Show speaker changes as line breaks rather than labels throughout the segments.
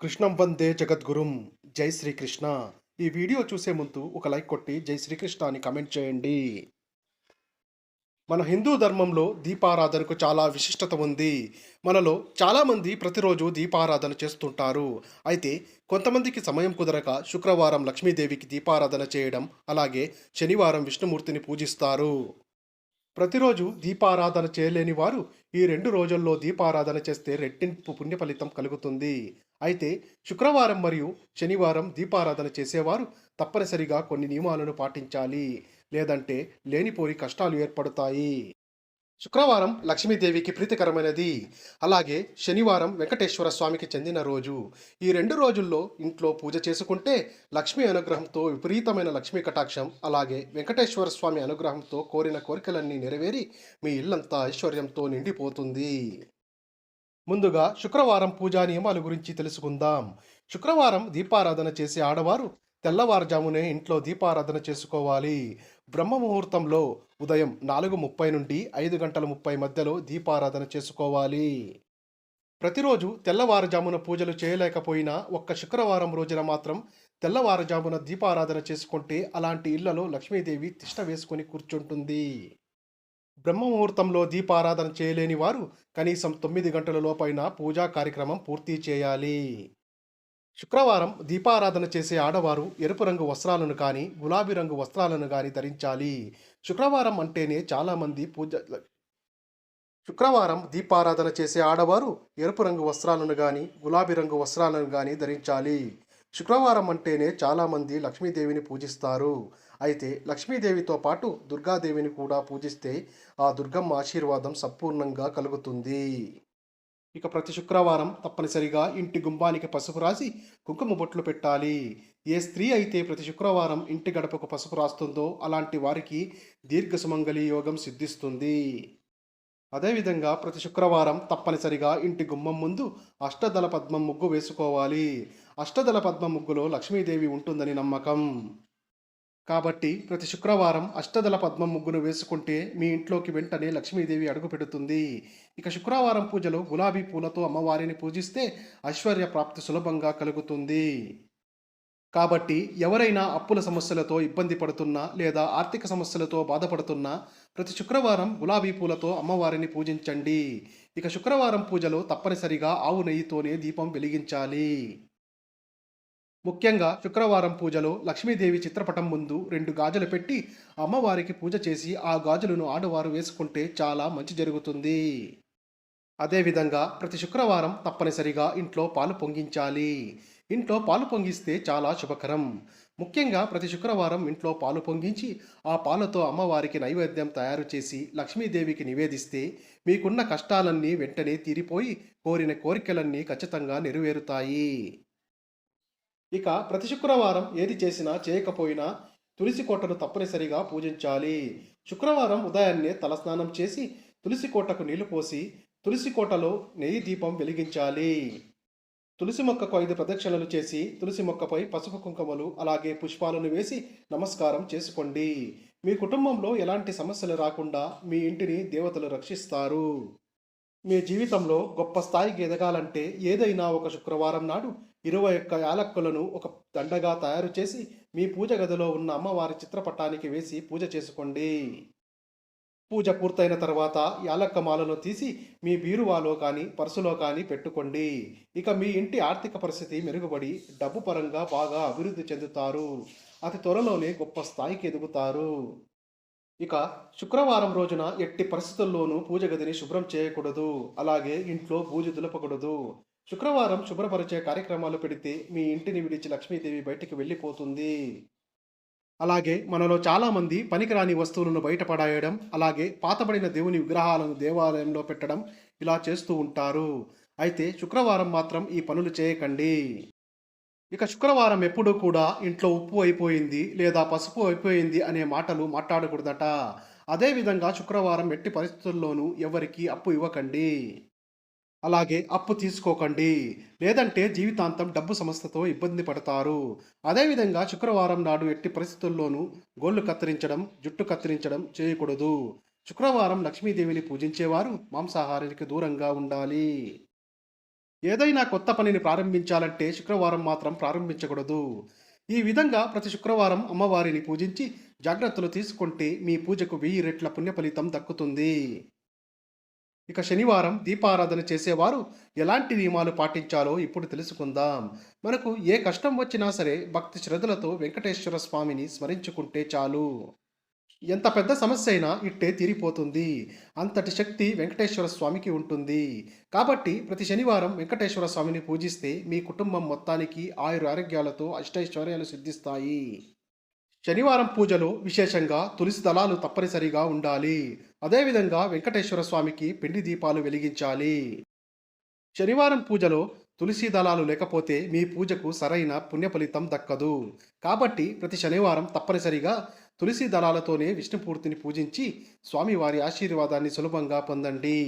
కృష్ణం వందే జగద్గురుం. జై శ్రీకృష్ణ. ఈ వీడియో చూసే ముందు ఒక లైక్ కొట్టి జై శ్రీకృష్ణ అని కమెంట్ చేయండి. మన హిందూ ధర్మంలో దీపారాధనకు చాలా విశిష్టత ఉంది. మనలో చాలామంది ప్రతిరోజు దీపారాధన చేస్తుంటారు. అయితే కొంతమందికి సమయం కుదరక శుక్రవారం లక్ష్మీదేవికి దీపారాధన చేయడం అలాగే శనివారం విష్ణుమూర్తిని పూజిస్తారు. ప్రతిరోజు దీపారాధన చేయలేని వారు ఈ రెండు రోజుల్లో దీపారాధన చేస్తే రెట్టింపు పుణ్య ఫలితం కలుగుతుంది. అయితే శుక్రవారం మరియు శనివారం దీపారాధన చేసేవారు తప్పనిసరిగా కొన్ని నియమాలను పాటించాలి లేదంటే లేనిపోని కష్టాలు ఏర్పడతాయి. శుక్రవారం లక్ష్మీదేవికి ప్రీతికరమైనది. అలాగే శనివారం వెంకటేశ్వర స్వామికి చెందిన రోజు. ఈ రెండు రోజుల్లో ఇంట్లో పూజ చేసుకుంటే లక్ష్మీ అనుగ్రహంతో విపరీతమైన లక్ష్మీ కటాక్షం అలాగే వెంకటేశ్వర స్వామి అనుగ్రహంతో కోరిన కోరికలన్నీ నెరవేరి మీ ఇల్లంతా ఐశ్వర్యంతో నిండిపోతుంది. ముందుగా శుక్రవారం పూజా నియమాల గురించి తెలుసుకుందాం. శుక్రవారం దీపారాధన చేసే ఆడవారు తెల్లవారుజామునే ఇంట్లో దీపారాధన చేసుకోవాలి. బ్రహ్మ ముహూర్తంలో ఉదయం నాలుగు ముప్పై నుండి ఐదు గంటల ముప్పై మధ్యలో దీపారాధన చేసుకోవాలి. ప్రతిరోజు తెల్లవారుజామున పూజలు చేయలేకపోయినా ఒక్క శుక్రవారం రోజున మాత్రం తెల్లవారుజామున దీపారాధన చేసుకుంటే అలాంటి ఇళ్ళలో లక్ష్మీదేవి తిష్ట వేసుకుని కూర్చుంటుంది. బ్రహ్మ ముహూర్తంలో దీపారాధన చేయలేని వారు కనీసం తొమ్మిది గంటల లోపైన పూజా కార్యక్రమం పూర్తి చేయాలి. శుక్రవారం దీపారాధన చేసే ఆడవారు ఎరుపు రంగు వస్త్రాలను కానీ గులాబీ రంగు వస్త్రాలను కానీ ధరించాలి. శుక్రవారం అంటేనే చాలామంది పూజ శుక్రవారం దీపారాధన చేసే ఆడవారు ఎరుపు రంగు వస్త్రాలను కానీ గులాబీ రంగు వస్త్రాలను కానీ ధరించాలి. శుక్రవారం అంటేనే చాలామంది లక్ష్మీదేవిని పూజిస్తారు. అయితే లక్ష్మీదేవితో పాటు దుర్గాదేవిని కూడా పూజిస్తే ఆ దుర్గమ్మ ఆశీర్వాదం సంపూర్ణంగా కలుగుతుంది. ఇక ప్రతి శుక్రవారం తప్పనిసరిగా ఇంటి గుంబానికి పసుపు రాసి కుంకుమ బొట్లు పెట్టాలి. ఏ స్త్రీ అయితే ప్రతి శుక్రవారం ఇంటి గడపకు పసుపు రాస్తుందో అలాంటి వారికి దీర్ఘ సుమంగళి యోగం సిద్ధిస్తుంది. అదేవిధంగా ప్రతి శుక్రవారం తప్పనిసరిగా ఇంటి గుమ్మం ముందు అష్టదళ పద్మం ముగ్గు వేసుకోవాలి. అష్టదళ పద్మ ముగ్గులో లక్ష్మీదేవి ఉంటుందని నమ్మకం. కాబట్టి ప్రతి శుక్రవారం అష్టదళ పద్మం ముగ్గును వేసుకుంటే మీ ఇంట్లోకి వెంటనే లక్ష్మీదేవి అడుగు పెడుతుంది. ఇక శుక్రవారం పూజలో గులాబీ పూలతో అమ్మవారిని పూజిస్తే ఐశ్వర్య ప్రాప్తి సులభంగా కలుగుతుంది. కాబట్టి ఎవరైనా అప్పుల సమస్యలతో ఇబ్బంది పడుతున్నా లేదా ఆర్థిక సమస్యలతో బాధపడుతున్నా ప్రతి శుక్రవారం గులాబీ పూలతో అమ్మవారిని పూజించండి. ఇక శుక్రవారం పూజలో తప్పనిసరిగా ఆవు నెయ్యితోనే దీపం వెలిగించాలి. ముఖ్యంగా శుక్రవారం పూజలో లక్ష్మీదేవి చిత్రపటం ముందు రెండు గాజులు పెట్టి అమ్మవారికి పూజ చేసి ఆ గాజులను ఆడవారు వేసుకుంటే చాలా మంచి జరుగుతుంది. అదేవిధంగా ప్రతి శుక్రవారం తప్పనిసరిగా ఇంట్లో పాలు పొంగించాలి. ఇంట్లో పాలు పొంగిస్తే చాలా శుభకరం. ముఖ్యంగా ప్రతి శుక్రవారం ఇంట్లో పాలు పొంగించి ఆ పాలతో అమ్మవారికి నైవేద్యం తయారు చేసి లక్ష్మీదేవికి నివేదిస్తే మీకున్న కష్టాలన్నీ వెంటనే తీరిపోయి కోరిన కోరికలన్నీ ఖచ్చితంగా నెరవేరుతాయి. ఇక ప్రతి శుక్రవారం ఏది చేసినా చేయకపోయినా తులసి కోటను తప్పనిసరిగా పూజించాలి. శుక్రవారం ఉదయాన్నే తలస్నానం చేసి తులసి కోటకు నీళ్ళు పోసి తులసి కోటలో నెయ్యి దీపం వెలిగించాలి. తులసి మొక్కకు ఐదు ప్రదక్షిణలు చేసి తులసి మొక్కపై పసుపు కుంకుమలు అలాగే పుష్పాలను వేసి నమస్కారం చేసుకోండి. మీ కుటుంబంలో ఎలాంటి సమస్యలు రాకుండా మీ ఇంటిని దేవతలు రక్షిస్తారు. మీ జీవితంలో గొప్ప స్థాయికి ఎదగాలంటే ఏదైనా ఒక శుక్రవారం నాడు ఇరవై ఒక్క యాలక్కులను ఒక దండగా తయారు చేసి మీ పూజ గదిలో ఉన్న అమ్మవారి చిత్రపటానికి వేసి పూజ చేసుకోండి. పూజ పూర్తయిన తర్వాత యాలక్క మాలను తీసి మీ బీరువాలో కానీ పర్సులో కానీ పెట్టుకోండి. ఇక మీ ఇంటి ఆర్థిక పరిస్థితి మెరుగుపడి డబ్బు పరంగా బాగా అభివృద్ధి చెందుతారు. అతి త్వరలోనే గొప్ప స్థాయికి ఎదుగుతారు. ఇక శుక్రవారం రోజున ఎట్టి పరిస్థితుల్లోనూ పూజ గదిని శుభ్రం చేయకూడదు. అలాగే ఇంట్లో పూజ దులపకూడదు. శుక్రవారం శుభ్రపరిచే కార్యక్రమాలు పెడితే మీ ఇంటిని విడిచి లక్ష్మీదేవి బయటికి వెళ్ళిపోతుంది. అలాగే మనలో చాలామంది పనికిరాని వస్తువులను బయటపడేయడం అలాగే పాతబడిన దేవుని విగ్రహాలను దేవాలయంలో పెట్టడం ఇలా చేస్తూ ఉంటారు. అయితే శుక్రవారం మాత్రం ఈ పనులు చేయకండి. ఇక శుక్రవారం ఎప్పుడూ కూడా ఇంట్లో ఉప్పు అయిపోయింది లేదా పసుపు అయిపోయింది అనే మాటలు మాట్లాడకూడదట. అదేవిధంగా శుక్రవారం ఎట్టి పరిస్థితుల్లోనూ ఎవరికి అప్పు ఇవ్వకండి. అలాగే అప్పు తీసుకోకండి. లేదంటే జీవితాంతం డబ్బు సమస్యతో ఇబ్బంది పడతారు. అదేవిధంగా శుక్రవారం నాడు ఎట్టి పరిస్థితుల్లోనూ గోళ్ళు కత్తిరించడం జుట్టు కత్తిరించడం చేయకూడదు. శుక్రవారం లక్ష్మీదేవిని పూజించేవారు మాంసాహారానికి దూరంగా ఉండాలి. ఏదైనా కొత్త పనిని ప్రారంభించాలంటే శుక్రవారం మాత్రం ప్రారంభించకూడదు. ఈ విధంగా ప్రతి శుక్రవారం అమ్మవారిని పూజించి జాగ్రత్తలు తీసుకుంటే మీ పూజకు వెయ్యి రెట్ల పుణ్య ఫలితం దక్కుతుంది. ఇక శనివారం దీపారాధన చేసేవారు ఎలాంటి నియమాలు పాటించాలో ఇప్పుడు తెలుసుకుందాం. మనకు ఏ కష్టం వచ్చినా సరే భక్తి శ్రద్ధలతో వెంకటేశ్వర స్వామిని స్మరించుకుంటే చాలు. ఎంత పెద్ద సమస్య అయినా ఇట్టే తీరిపోతుంది. అంతటి శక్తి వెంకటేశ్వర స్వామికి ఉంటుంది. కాబట్టి ప్రతి శనివారం వెంకటేశ్వర స్వామిని పూజిస్తే మీ కుటుంబం మొత్తానికి ఆయుర ఆరోగ్యాలతో అష్టైశ్వర్యాలు సిద్ధిస్తాయి. శనివారం పూజలో విశేషంగా తులసి దళాలు తప్పనిసరిగా ఉండాలి. అదేవిధంగా వెంకటేశ్వర స్వామికి పిండి దీపాలు వెలిగించాలి. శనివారం పూజలో తులసి దళాలు లేకపోతే మీ పూజకు సరైన పుణ్య ఫలితం దక్కదు. కాబట్టి ప్రతి శనివారం తప్పనిసరిగా తులసి దళాలతోనే విష్ణుపూర్తిని పూజించి స్వామివారి ఆశీర్వాదాన్ని సులభంగా పొందండి.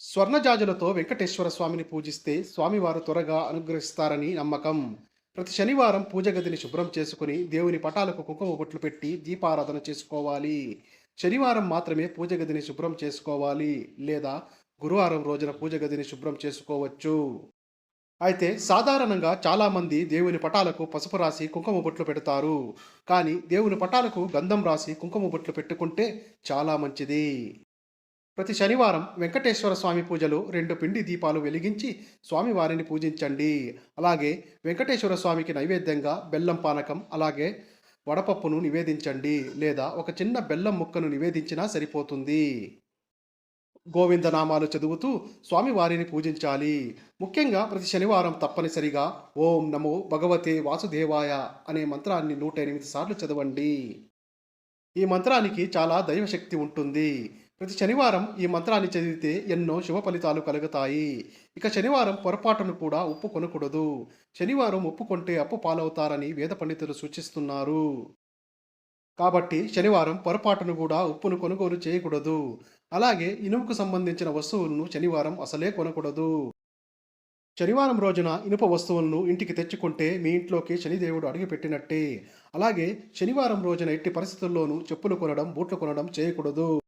స్వర్ణజాజులతో వెంకటేశ్వర స్వామిని పూజిస్తే స్వామివారు త్వరగా అనుగ్రహిస్తారని నమ్మకం. ప్రతి శనివారం పూజ గదిని శుభ్రం చేసుకుని దేవుని పటాలకు కుంకుమ బొట్లు పెట్టి దీపారాధన చేసుకోవాలి. శనివారం మాత్రమే పూజ గదిని శుభ్రం చేసుకోవాలి లేదా గురువారం రోజున పూజ గదిని శుభ్రం చేసుకోవచ్చు. అయితే సాధారణంగా చాలామంది దేవుని పటాలకు పసుపు రాసి కుంకుమ బొట్లు పెడతారు. కానీ దేవుని పటాలకు గంధం రాసి కుంకుమ బొట్లు పెట్టుకుంటే చాలా మంచిది. ప్రతి శనివారం వెంకటేశ్వర స్వామి పూజలు రెండు పిండి దీపాలు వెలిగించి స్వామివారిని పూజించండి. అలాగే వెంకటేశ్వర స్వామికి నైవేద్యంగా బెల్లం పానకం అలాగే వడపప్పును నివేదించండి. లేదా ఒక చిన్న బెల్లం ముక్కను నివేదించినా సరిపోతుంది. గోవిందనామాలు చదువుతూ స్వామివారిని పూజించాలి. ముఖ్యంగా ప్రతి శనివారం తప్పనిసరిగా ఓం నమో భగవతే వాసుదేవాయ అనే మంత్రాన్ని నూట ఎనిమిది సార్లు చదవండి. ఈ మంత్రానికి చాలా దైవశక్తి ఉంటుంది. ప్రతి శనివారం ఈ మంత్రాన్ని చదివితే ఎన్నో శుభ ఫలితాలు కలుగుతాయి. ఇక శనివారం పొరపాటును కూడా ఉప్పు కొనకూడదు శనివారం ఒప్పుకొంటే అప్పు పాలవుతారని వేద పండితులు సూచిస్తున్నారు. కాబట్టి శనివారం పొరపాటును కూడా ఉప్పును కొనుగోలు చేయకూడదు. అలాగే ఇనుముకు సంబంధించిన వస్తువులను శనివారం అసలే కొనకూడదు. శనివారం రోజున ఇనుప వస్తువులను ఇంటికి తెచ్చుకుంటే మీ ఇంట్లోకి శనిదేవుడు అడుగుపెట్టినట్టే. అలాగే శనివారం రోజున ఎట్టి పరిస్థితుల్లోనూ చెప్పులు కొనడం బూట్లు కొనడం చేయకూడదు.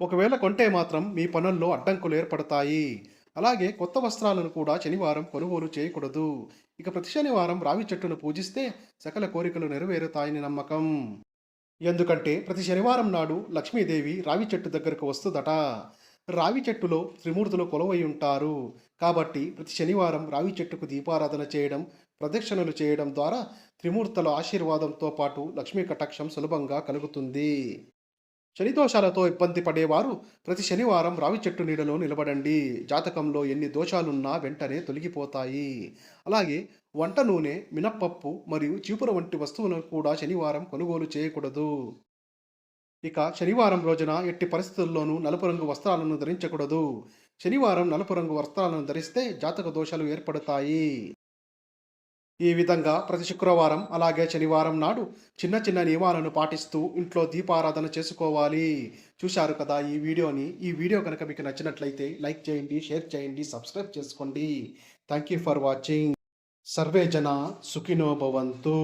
ఒకవేళ కొంటే మాత్రం మీ పనుల్లో అడ్డంకులు ఏర్పడతాయి. అలాగే కొత్త వస్త్రాలను కూడా శనివారం కొనుగోలు చేయకూడదు. ఇక ప్రతి శనివారం రావి చెట్టును పూజిస్తే సకల కోరికలు నెరవేరుతాయని నమ్మకం. ఎందుకంటే ప్రతి శనివారం నాడు లక్ష్మీదేవి రావి చెట్టు దగ్గరకు వస్తుందట. రావి చెట్టులో త్రిమూర్తులు కొలవై ఉంటారు. కాబట్టి ప్రతి శనివారం రావి చెట్టుకు దీపారాధన చేయడం ప్రదక్షిణలు చేయడం ద్వారా త్రిమూర్తుల ఆశీర్వాదంతో పాటు లక్ష్మీ కటాక్షం సులభంగా కలుగుతుంది. శని దోషాలతో ఇబ్బంది పడేవారు. ప్రతి శనివారం రావి చెట్టు నీడలో నిలబడండి. జాతకంలో ఎన్ని దోషాలున్నా వెంటనే తొలగిపోతాయి. అలాగే వంట నూనె మినప్పప్పు మరియు చీపుర వంటి వస్తువులను కూడా శనివారం కొనుగోలు చేయకూడదు. ఇక శనివారం రోజున ఎట్టి పరిస్థితుల్లోనూ నలుపు రంగు వస్త్రాలను ధరించకూడదు. శనివారం నలుపు రంగు వస్త్రాలను ధరిస్తే జాతక దోషాలు ఏర్పడతాయి. ఈ విధంగా ప్రతి శుక్రవారం అలాగే శనివారం నాడు చిన్న చిన్న నియమాలను పాటిస్తూ ఇంట్లో దీపారాధన చేసుకోవాలి. చూశారు కదా ఈ వీడియోని? ఈ వీడియో కనుక మీకు నచ్చినట్లయితే లైక్ చేయండి షేర్ చేయండి సబ్స్క్రైబ్ చేసుకోండి. Thank you for watching. Survey జన సుఖినో భవంతు.